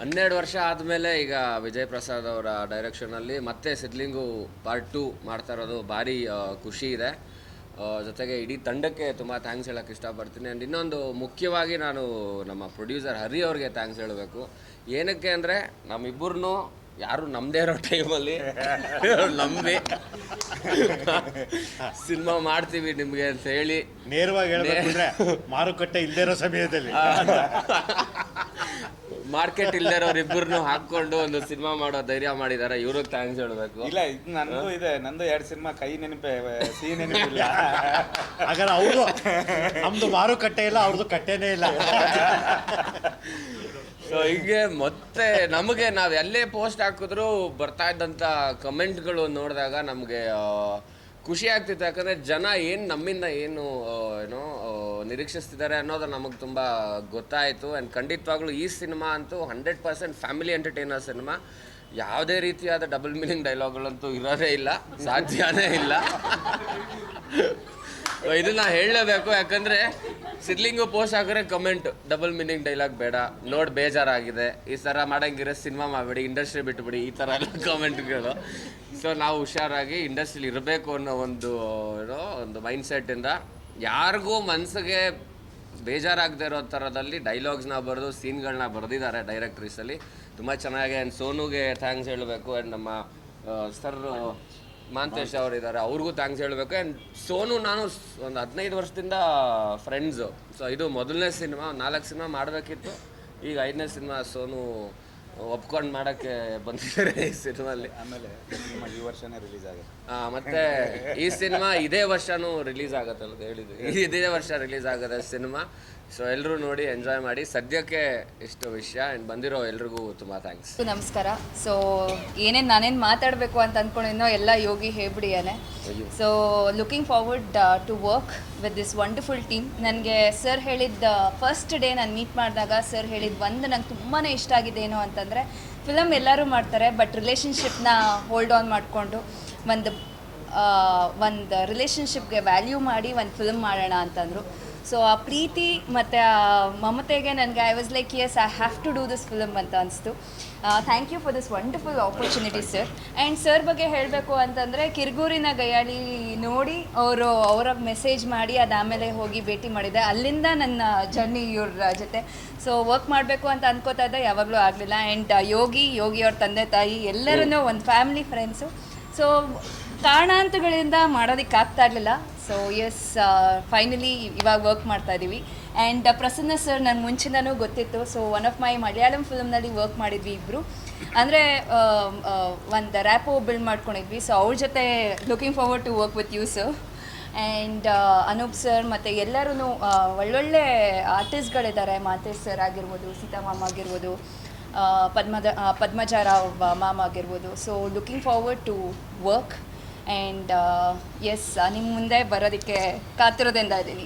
ಹನ್ನೆರಡು ವರ್ಷ ಆದಮೇಲೆ ಈಗ ವಿಜಯ್ ಪ್ರಸಾದ್ ಅವರ ಡೈರೆಕ್ಷನಲ್ಲಿ ಮತ್ತೆ ಸಿದ್ಲಿಂಗು ಪಾರ್ಟ್ ಟು ಮಾಡ್ತಾ ಇರೋದು ಭಾರಿ ಖುಷಿ ಇದೆ. ಜೊತೆಗೆ ಇಡೀ ತಂಡಕ್ಕೆ ತುಂಬ ಥ್ಯಾಂಕ್ಸ್ ಹೇಳೋಕ್ಕೆ ಇಷ್ಟಪಡ್ತೀನಿ. ಆ್ಯಂಡ್ ಇನ್ನೊಂದು ಮುಖ್ಯವಾಗಿ ನಾನು ನಮ್ಮ ಪ್ರೊಡ್ಯೂಸರ್ ಹರಿ ಅವ್ರಿಗೆ ಥ್ಯಾಂಕ್ಸ್ ಹೇಳಬೇಕು. ಏನಕ್ಕೆ ಅಂದರೆ ನಮ್ಮಿಬ್ಬರನ್ನು ಯಾರು ನಮ್ಮದೇ ಇರೋ ಟೈಮಲ್ಲಿ ನಂಬಿ ಸಿನಿಮಾ ಮಾಡ್ತೀವಿ ನಿಮಗೆ ಅಂತ ಹೇಳಿ. ನೇರವಾಗಿ ಮಾರುಕಟ್ಟೆ ಇಲ್ಲದೇ ಇರೋ ಸಮಯದಲ್ಲಿ. ಮಾರ್ಕೆಟ್ ಇಲ್ದಿರೋರು ಇಬ್ಬರನ್ನು ಹಾಕೊಂಡು ಒಂದು ಸಿನಿಮಾ ಮಾಡೋ ಧೈರ್ಯ ಮಾಡಿದಾರೆ. ಇವ್ರಿಗೆ ಥ್ಯಾಂಕ್ಸ್ ಹೇಳಬೇಕು. ಇಲ್ಲ ಇದು ನಂದು ಇದೆ. ನಂದು ಎರಡು ಸಿನಿಮಾ ಕೈ ನೆನಪೆ ಸಿಹಿ ನೆನಪಿಲ್ಲ. ಹಾಗಾದ್ರೆ ಅವರು ನಮ್ದು ಮಾರುಕಟ್ಟೆ ಇಲ್ಲ ಅವ್ರದ್ದು ಕಟ್ಟೆನೇ ಇಲ್ಲ. ಸೊ ಹೀಗೆ ಮತ್ತೆ ನಮಗೆ ನಾವು ಎಲ್ಲೇ ಪೋಸ್ಟ್ ಹಾಕಿದ್ರು ಬರ್ತಾ ಇದ್ದಂಥ ಕಮೆಂಟ್ಗಳು ನೋಡಿದಾಗ ನಮಗೆ ಖುಷಿ ಆಗ್ತಿತ್ತು. ಯಾಕಂದರೆ ಜನ ಏನು ನಮ್ಮಿಂದ ಏನು ಏನೋ ನಿರೀಕ್ಷಿಸ್ತಿದ್ದಾರೆ ಅನ್ನೋದು ನಮಗೆ ತುಂಬ ಗೊತ್ತಾಯಿತು. ಆ್ಯಂಡ್ ಖಂಡಿತವಾಗ್ಲೂ ಈ ಸಿನಿಮಾ ಅಂತೂ hundred percent family entertainer cinema. ಯಾವುದೇ ರೀತಿಯಾದ ಡಬಲ್ ಮೀನಿಂಗ್ ಡೈಲಾಗ್ಗಳಂತೂ ಇರೋದೇ ಇಲ್ಲ. ಸಾಧ್ಯನೇ ಇಲ್ಲ. ಇದನ್ನ ಹೇಳಲೇಬೇಕು. ಯಾಕಂದ್ರೆ ಸಿದ್ಲಿಂಗು ಪೋಸ್ಟ್ ಹಾಕಿದ್ರೆ ಕಮೆಂಟ್ ಡಬಲ್ ಮೀನಿಂಗ್ ಡೈಲಾಗ್ ಬೇಡ. ನೋಡಿ ಬೇಜಾರಾಗಿದೆ. ಈ ಥರ ಮಾಡಂಗಿರೋ ಸಿನಿಮಾ ಮಾಡಬೇಡಿ ಇಂಡಸ್ಟ್ರಿ ಬಿಟ್ಬಿಡಿ, ಈ ಥರ ಎಲ್ಲ ಕಮೆಂಟ್ಗಳು ಸೊ ನಾವು ಹುಷಾರಾಗಿ ಇಂಡಸ್ಟ್ರಿಲಿ ಇರಬೇಕು ಅನ್ನೋ ಒಂದು, ಏನೋ ಒಂದು ಮೈಂಡ್ ಸೆಟ್ಟಿಂದ ಯಾರಿಗೂ ಮನಸ್ಸಿಗೆ ಬೇಜಾರಾಗದೇ ಇರೋ ಥರದಲ್ಲಿ ಡೈಲಾಗ್ಸ್ನ ಬರೆದು ಸೀನ್ಗಳನ್ನ ಬರೆದಿದ್ದಾರೆ ಡೈರೆಕ್ಟ್ರೀಸಲ್ಲಿ ತುಂಬ ಚೆನ್ನಾಗಿ ಆ್ಯಂಡ್ ಸೋನುಗೆ ಥ್ಯಾಂಕ್ಸ್ ಹೇಳಬೇಕು. ಆ್ಯಂಡ್ ನಮ್ಮ ಸರ್ ಮಾಂತೇಶ್ ಅವರು ಇದ್ದಾರೆ ಅವ್ರಿಗೂ ಥ್ಯಾಂಕ್ಸ್ ಹೇಳಬೇಕು. ಆ್ಯಂಡ್ ಸೋನು ನಾನು ಒಂದು ಹದಿನೈದು ವರ್ಷದಿಂದ ಫ್ರೆಂಡ್ಸು ಸೊ ಇದು ಮೊದಲನೇ ಸಿನಿಮಾ ನಾಲ್ಕು ಸಿನಿಮಾ ಮಾಡಬೇಕಿತ್ತು. ಈಗ ಐದನೇ ಸಿನಿಮಾ ಸೋನು ಒಪ್ಕೊಂಡು ಮಾಡೋಕ್ಕೆ ಬಂದಿದ್ದಾರೆ ಈ ಸಿನಿಮಾಲ್ಲಿ. ಆಮೇಲೆ ಸಿನಿಮಾ ಈ ವರ್ಷನೇ ರಿಲೀಸ್ ಆಗುತ್ತೆ. ಮತ್ತೆ ಈ ಸಿನಿಮಾ ಇದೇ ವರ್ಷನೂ ರಿಲೀಸ್ ಆಗತ್ತೆ ಅಂತ ಹೇಳಿದ್ವಿ ಇದೇ ವರ್ಷ ರಿಲೀಸ್ ಆಗುತ್ತೆ ಸಿನಿಮಾ. ಸೊ ಎಲ್ಲರೂ ನೋಡಿ ಎಂಜಾಯ್ ಮಾಡಿ. ಸದ್ಯಕ್ಕೆ ಇಷ್ಟು ವಿಷಯ ಆ್ಯಂಡ್ ಬಂದಿರೋ ಎಲ್ರಿಗೂ ತುಂಬ ಥ್ಯಾಂಕ್ಸ್ ನಮಸ್ಕಾರ. ಸೊ ಏನೇನು ನಾನೇನು ಮಾತಾಡಬೇಕು ಅಂತ ಅಂದ್ಕೊಂಡಿದ್ನೋ ಎಲ್ಲ Yogi ಹೇಳ್ಬಿಡಿಯಾನೆ so looking forward to work with this wonderful team ನನಗೆ ಸರ್ ಹೇಳಿದ್ದ ಫಸ್ಟ್ ಡೇ ನಾನು ಮೀಟ್ ಮಾಡಿದಾಗ ಸರ್ ಹೇಳಿದ ಒಂದು ನಂಗೆ ತುಂಬಾ ಇಷ್ಟ ಆಗಿದೆ ಏನು ಅಂತಂದರೆ ಫಿಲಮ್ ಎಲ್ಲರೂ ಮಾಡ್ತಾರೆ ಬಟ್ ರಿಲೇಷನ್ಶಿಪ್ನ ಹೋಲ್ಡ್ ಆನ್ ಮಾಡಿಕೊಂಡು ಒಂದು ಒಂದು ರಿಲೇಷನ್ಶಿಪ್ಗೆ ವ್ಯಾಲ್ಯೂ ಮಾಡಿ ಒಂದು ಫಿಲಮ್ ಮಾಡೋಣ ಅಂತಂದರು. ಸೊ ಆ ಪ್ರೀತಿ ಮತ್ತು ಆ ಮಮತೆಗೆ ನನಗೆ I was like yes I have to do this film ಅಂತ ಅನಿಸ್ತು. Thank you for this wonderful opportunity sir and sir ಬಗ್ಗೆ ಹೇಳಬೇಕು ಅಂತಂದರೆ ಕಿರ್ಗೂರಿನ ಗಯಾಳಿ ನೋಡಿ ಅವರು ಅವರ ಮೆಸೇಜ್ ಮಾಡಿ ಅದಾದಮೇಲೆ ಹೋಗಿ ಭೇಟಿ ಮಾಡಿದೆ. ಅಲ್ಲಿಂದ ನನ್ನ ಜರ್ನಿ ಇವ್ರ ಜೊತೆ. ಸೊ ವರ್ಕ್ ಮಾಡಬೇಕು ಅಂತ ಅನ್ಕೋತಾ ಇದ್ದೆ ಯಾವಾಗಲೂ ಆಗಲಿಲ್ಲ. ಆ್ಯಂಡ್ ಯೋಗಿ ಯೋಗಿ ಅವ್ರ ತಂದೆ ತಾಯಿ ಎಲ್ಲರೂ ಒಂದು ಫ್ಯಾಮಿಲಿ ಫ್ರೆಂಡ್ಸು ಸೊ ಕಾರಣಾಂತಗಳಿಂದ ಮಾಡೋದಕ್ಕಾಗ್ತಾ ಇರಲಿಲ್ಲ. ಸೊ ಎಸ್ ಫೈನಲಿ ಇವಾಗ ವರ್ಕ್ ಮಾಡ್ತಾ ಇದ್ದೀವಿ ಆ್ಯಂಡ್ ಪ್ರಸನ್ನ ಸರ್ ನನ್ನ ಮುಂಚಿನೂ ಗೊತ್ತಿತ್ತು. So one of my Malayalam ಫಿಲಮ್ನಲ್ಲಿ work ಮಾಡಿದ್ವಿ ಇಬ್ಬರು ಅಂದರೆ ಒಂದು ರ್ಯಾಪೋ ಬಿಲ್ಡ್ ಮಾಡ್ಕೊಂಡಿದ್ವಿ. ಸೊ ಅವ್ರ ಜೊತೆ looking forward to work with you sir and Anoop sir ಮತ್ತು ಎಲ್ಲರೂ ಒಳ್ಳೊಳ್ಳೆ ಆರ್ಟಿಸ್ಟ್ಗಳಿದ್ದಾರೆ ಮಾತೇಶ್ ಸರ್ ಆಗಿರ್ಬೋದು, ಸೀತಾಮಾಮ ಆಗಿರ್ಬೋದು ಪದ್ಮದ ಪದ್ಮಜಾರಾವ್ ಮಾಮ್ ಆಗಿರ್ಬೋದು. So looking forward to work and yes ನಿಮ್ಮ ಮುಂದೆ ಬರೋದಕ್ಕೆ ಕಾತುರದಿಂದ ಇದ್ದೀನಿ.